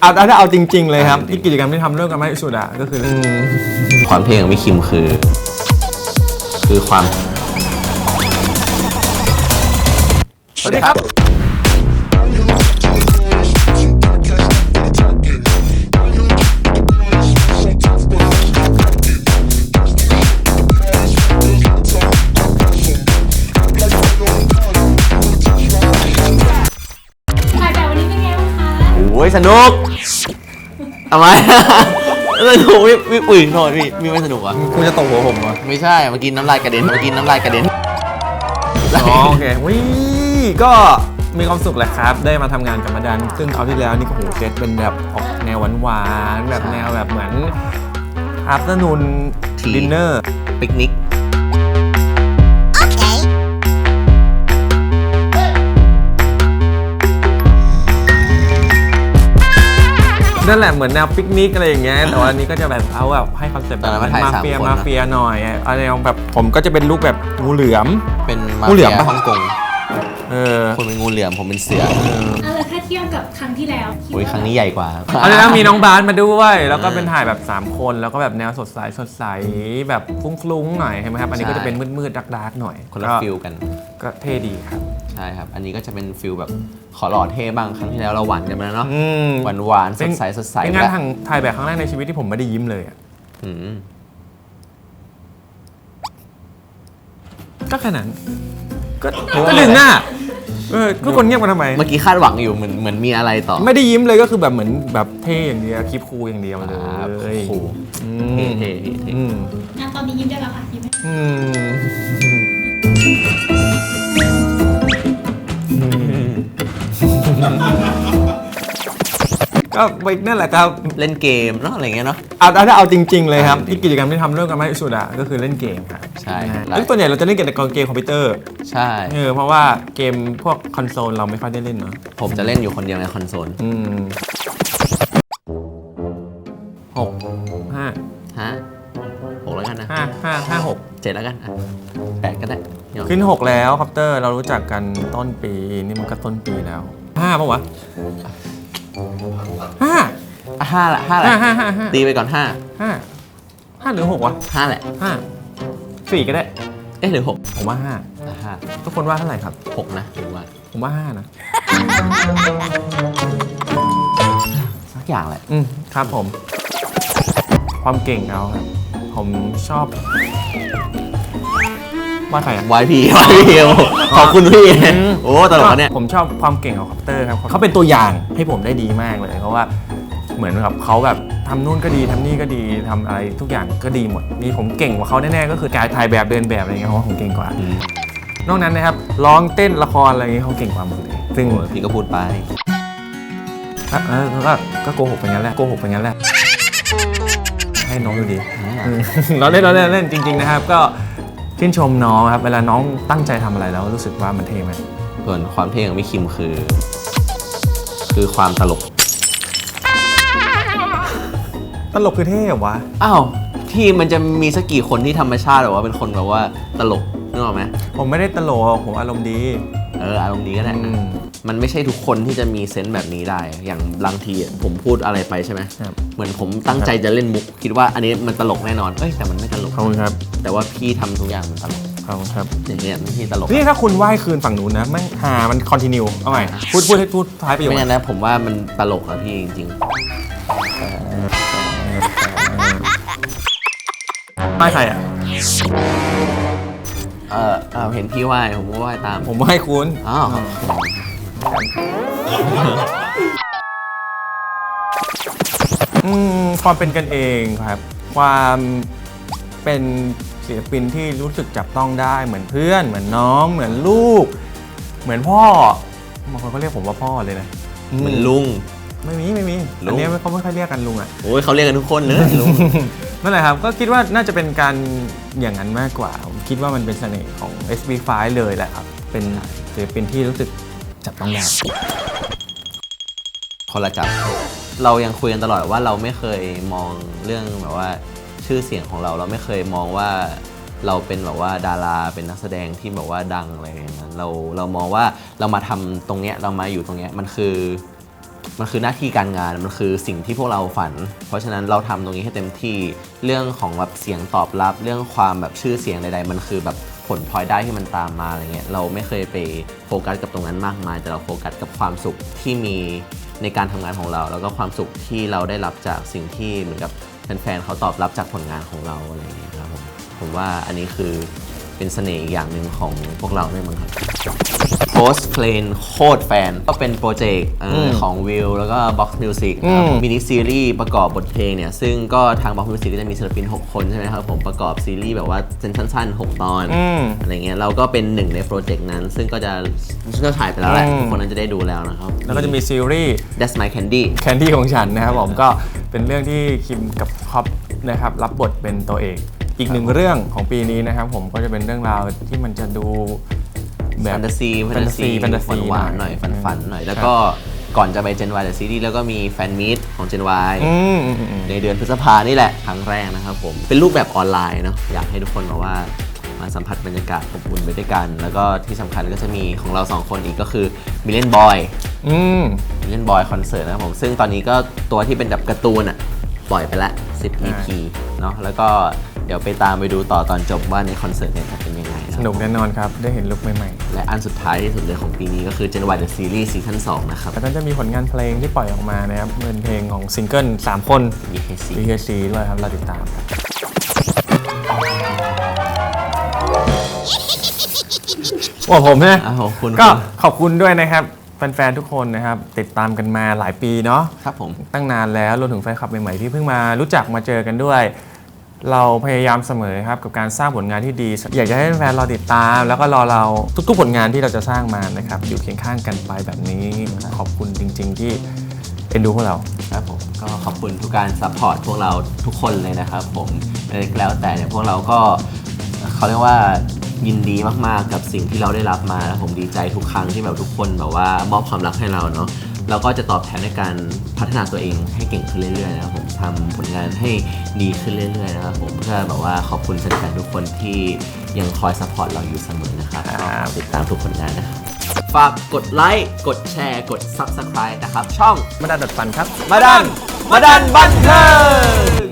เอาถ้าเอาจริง ๆ เลยครับ ที่กิจกรรมที่ทำร่วมกันมากที่สุดอะก็คืออืมความเท่ของพี่คิมคือ คือความ สวัสดีครับ สนุกทำไม สนุกพี่พี่ปุ๋ยโทษพี่พี่ไม่สนุกเหรอะคุณจะตกหัวผมเหรอไม่ใช่เมื่อกี้น้ำลายกระเด็นเมื่อกี้น้ำลายกระเด็น อ๋อโอเควิก็มีความสุขแหละครับ ได้มาทำงานกับมาดัน ซึ่งคราวที่แล้วนี่ก็โหเซตเป็นแบบออกแนวหวานๆแบบแนวแบบเหมือน afternoon dinner ปิกนิก นั่นแหละเหมือนแนวปิกนิกอะไรอย่างเงี้ยแต่ว่าอันนี้ก็จะแบบเอาแบบให้คอนเซ็ปต์ตอนนั้นมาถ่ายมาสามเฟียคนนะ มาเฟียหน่อยอะไรแบบผมก็จะเป็นลุคแบบงูเหลือม เป็นมางูเหลืเฟีอมยปะ ฮ่องกง เออคนเป็นงูเหลือมผมเป็นเสืออะไรถ้าเทียบกับครั้งที่แล้วดโอ้ยว่าครั้งนี้ใหญ่กว่าเอาเลยนะมีน้องบาสมาด้วย แล้วก็เป็นถ่ายแบบ 3 คนแล้วก็แบบแนวสดใสสดใสแบบฟุ้งๆหน่อยใช่ไหมครับ อันนี้ก็จะเป็นมืดๆดักๆหน่อยคนละก็ฟิลกัน ก็เท่ดีครับ ใช่ครับ อันนี้ก็จะเป็นฟิลแบบขอหล่อเท่บ้างครั้งที่แล้วเราหวานกันมาแล้วเนาะอืม หวานหวานๆสดใสสดใสเป็นงานและทางถ่ายแบบครั้งแรกในชีวิตที่ผมไม่ได้ยิ้มเลยอะอืมก็แค่นั้นก็ก็ดึงหน้า เออทุกคนเงียบกันทำไม เมื่อกี้คาดหวังอยู่เหมือนเหมือนมีอะไรต่อไม่ได้ยิ้มเลยก็คือแบบเหมือนแบบเท่อย่างเดียวคลิปคูลอย่างเดียวเลครับยคูลอืเท่มเท่เท่เท่อืมงานตอนนี้ยิ้มได้แล้วค่ะยิ้มไหมอืม ก็ไปนั่นแหละครับเล่นเกมเนาะอะไรเงี้ยเนาะ เอาถ้าเอาจริง ๆ เลยครับอ่าที่กิจกรรมที่ทำร่วมกันมากที่สุดอะก็คือเล่นเกมครับใช่นะฮะซึ่งส่วนใหญ่เราจะเล่นเกมในเกมคอมพิวเตอร์ใช่ เออเพราะว่าเกมพวกคอนโซลเราไม่ค่อยได้เล่นเนาะผมจะเล่นอยู่คนเดียวในคอนโซลอืมหกห้าฮะหกแล้วกันนะห้าห้าห้าหกเจ็ดแล้วกันอะแปดก็ได้เดี๋ยวขึ้นหกแล้วคอปเตอร์เรารู้จักกันต้นปีนี่มันก็ต้นปีแล้วห้าปะวะห้าอะ ห้าละห้าละห้าห้าห้าห้าตีไปก่อนห้าห้าห้าหรือหกวะห้าแหละห้าสี่ก็ได้ เอ๊ะหรือหกผมว่าห้าอะห้าทุกคนว่าเท่าไหร่ครับ หกนะหรือว่าผมว่าห้านะสักอย่างแหละอืมครับผม ความเก่งเอาครับผมชอบว่าใครอะวายพีวายพีขอบคุณพี่โอ้ตลกอะเนี่ย ผมชอบความเก่งของคอปเตอร์ครับเขาเป็นตัวอย่างให้ผมได้ดีมากเลยเพราะว่า เหมือนกับเขาแบบทำนู่นก็ดีทำนี่ก็ดีทำอะไรทุกอย่างก็ดีหมดนี่ผมเก่งกว่าเขาแน่ๆก็คือการถ่ายแบบเดินแบบอะไรเงี้ยเพราะว่าผมเก่งกว่าอืมนอกนั้นนะครับร้องเต้นละครอะไรเงี้ยเขาเก่งกว่าหมดเลยซึ่งโอ้ยพี่ก็พูดไปอะเออก็ก็โกหกไปงั้นแหละโกหกไปงั้นแหละให้น้องดูดีอืมเราเล่นเราเล่นเล่นจริง ๆ นะครับ ก็ชื่นชมน้องครับ เวลาน้องตั้งใจทำอะไรแล้วรู้สึกว่ามันเท่ไหมากส่วนความเท่ของพี่คิมคือ คือความตลก ตลกคือเท่เหรอวะ อ้าวที่มันจะมีสักกี่คนที่ธรรมชาติแบบว่าเป็นคนแบบว่าตลกนึกออกไหมผมไม่ได้ตลกผมอารมณ์ดีเอออารมณ์ดีก็ได้อืมมันไม่ใช่ทุกคนที่จะมีเซนส์แบบนี้ได้ อย่างบางทีอะผมพูดอะไรไปใช่ไหม ครับ เหมือนผมตั้งใจจะเล่นมุก คิดว่าอันนี้มันตลกแน่นอน เอ้ยแต่มันไม่ตลก ขอบคุณครับแต่ว่าพี่ทำทุกอย่างมันตลก ขอบคุณครับอย่างเงี้ยไม่ใช่ตลก นี่ถ้าคุณไหว้คืนฝั่งนู้นนะแม่งหามันคอนติเนียเอาใหม่พูดพูดให้พูดท้ายประโยคไม่งั้นนะผมว่ามันตลกอะพี่จริง ไม่ใครอะๆเออเออเห็นพี่ไหว้ผมก็ไหว้ตาม ผมไหว้คุณ อ้าวอืมความเป็นกันเองครับ ความเป็นศิลปินที่รู้สึกจับต้องได้เหมือนเพื่อน เหมือนน้อง เหมือนลูก เหมือนพ่อบางคนเขาเรียกผมว่าพ่อเลยนะ เหมือนลุง ไม่มีไม่มีลุงอันเนี้ยเขาไม่ค่อยเรียกกันลุงอะโอ้ยเขาเรียกกันทุกคนเลยลุง นั่นแหละครับก็คิดว่าน่าจะเป็นการอย่างนั้นมากกว่าผมคิดว่ามันเป็นเสน่ห์ของ SB5 เลยแหละครับ เป็นศิลปินที่รู้สึกจับต้องได้ คนละจับ เรายังคุยกันตลอดว่าเราไม่เคยมองเรื่องแบบว่าชื่อเสียงของเรา เราไม่เคยมองว่าเราเป็นแบบว่าดาราเป็นนักแสดงที่แบบว่าดังอะไรอย่างนั้นเราเรามองว่าเรามาทำตรงเนี้ยเรามาอยู่ตรงเนี้ยมันคือ มันคือหน้าที่การงานมันคือสิ่งที่พวกเราฝัน เพราะฉะนั้นเราทำตรงนี้ให้เต็มที่เรื่องของแบบเสียงตอบรับ เรื่องความแบบชื่อเสียงใดๆ มันคือแบบผลพลอยได้ที่มันตามมาอะไรเงี้ยเราไม่เคยไปโฟกัสกับตรงนั้นมากมาย แต่เราโฟกัสกับความสุขที่มีในการทำงานของเรา แล้วก็ความสุขที่เราได้รับจากสิ่งที่เหมือนกับแฟนๆเขาตอบรับจากผลงานของเราอะไรเงี้ยครับผมผมว่าอันนี้คือ เป็นเสน่ห์อีกอย่างหนึ่งของพวกเราด้วยมั้งครับ Post Plane โคตรแฟน ก็เป็นโปรเจกต์เอ่ออมของวิวแล้วก็ Box Music อืม มินิซีรีส์ประกอบบทเพลงเนี่ย ซึ่งก็ทาง Box Music ก็จะมีศิลปิน 6 คนใช่ไหมครับ ผมประกอบซีรีส์แบบว่าเป็นสั้นๆ 6 ตอน อืม อะไรเงี้ยเราก็เป็นหนึ่งในโปรเจกต์นั้น ซึ่งก็จะก็ถ่ายไปแล้วแหละอืม ทุกคนน่าจะได้ดูแล้วนะครับ แล้วก็จะมีซีรีส์ That's My Candy แคนดี้ของฉันนะครับผมก็เป็นเรื่องที่คิมกับคอปนะครับรับบทเป็นตัวเอก อีกหนึ่งเรื่องของปีนี้นะครับผมก็จะเป็นเรื่องราวที่มันจะดูแบแฟบ นตาซีแฟนตาซีแฟนตาซีหวานๆหน่อยหน่อยฝันๆหน่อย แล้วครับก็ก่อนจะไป Gen Y แต่ซีรีส์แล้วก็มีแฟนมีตของ Gen Y อืมอืมอืมในเดือนพฤษภานี่แหละครั้งแรกนะครับผม เป็นรูปแบบออนไลน์เนาะอยากให้ทุกคนแบบว่ามาสัมผัสบรรยากาศอบอุ่นไปด้วยกัน แล้วก็ที่สำคัญก็จะมีของเราสองคนอีกก็คือ Million Boy อืม Million Boy คอนเสิร์ตนะครับผมซึ่งตอนนี้ก็ตัวที่เป็นแบบการ์ตูนอะปล่อยไปละ10 EP เนาะแล้วก็ เดี๋ยวไปตามไปดูต่อตอนจบว่าในคอนเสิร์ตเนี่ยจะเป็นยังไงสนะนุกแน่นอนครับ ได้เห็นลุคใหม่และอันสุดท้ายที่สุดเลยของปีนี้ก็คือ Gen Y The Series ซีซั่น2นะครับ ๆแล้วก็จะมีผลงานเพลงที่ปล่อยออกมานะครับเป็นเพลงของซิงเกิล3คน BKC BKC ด้วยครับเราติดตามครับว่าผมเนี่ยอ้าวขอบคุณก็ครับขอบคุณด้วยนะครับแฟนๆทุกคนนะครับ ติดตามกันมาหลายปีเนาะ ครับผม ตั้งนานแล้วรวมถึงแฟนคลับใหม่ๆที่เพิ่งมารู้จักมาเจอกันด้วย เราพยายามเสมอครับกับการสร้างผลงานที่ดี อยากจะให้แฟนรอติดตาม แล้วก็รอเราทุกๆ ผลงานที่เราจะสร้างมานะครับอยู่เคียงข้างกันไปแบบนี้ขอบคุณจริง ๆ ที่เอ็นดูพวกเราครับผมก็ขอบคุณทุกการซัพพอร์ตพวกเราทุกคนเลยนะครับผมแล้วแต่เนี่ยพวกเราก็เขาเรียกว่ายินดีมากๆกับสิ่งที่เราได้รับมาแล้วผมดีใจทุกครั้งที่แบบทุกคนแบบว่ามอบความรักให้เราเนาะ เราก็จะตอบแทนในการพัฒนาตัวเองให้เก่งขึ้นเรื่อยๆนะครับผมทำผลงานให้ดีขึ้นเรื่อยๆนะครับผมเพื่อแบบว่าขอบคุณแฟนๆทุกคนที่ยังคอยซัพพอร์ตเราอยู่เสมอนะครับครับติดตามทุกผลงานนะครับฝากกดไลค์กดแชร์ กด Subscribe นะครับ ช่องมาดันดัดฟันครับ มาดัน มาดันบันเทิง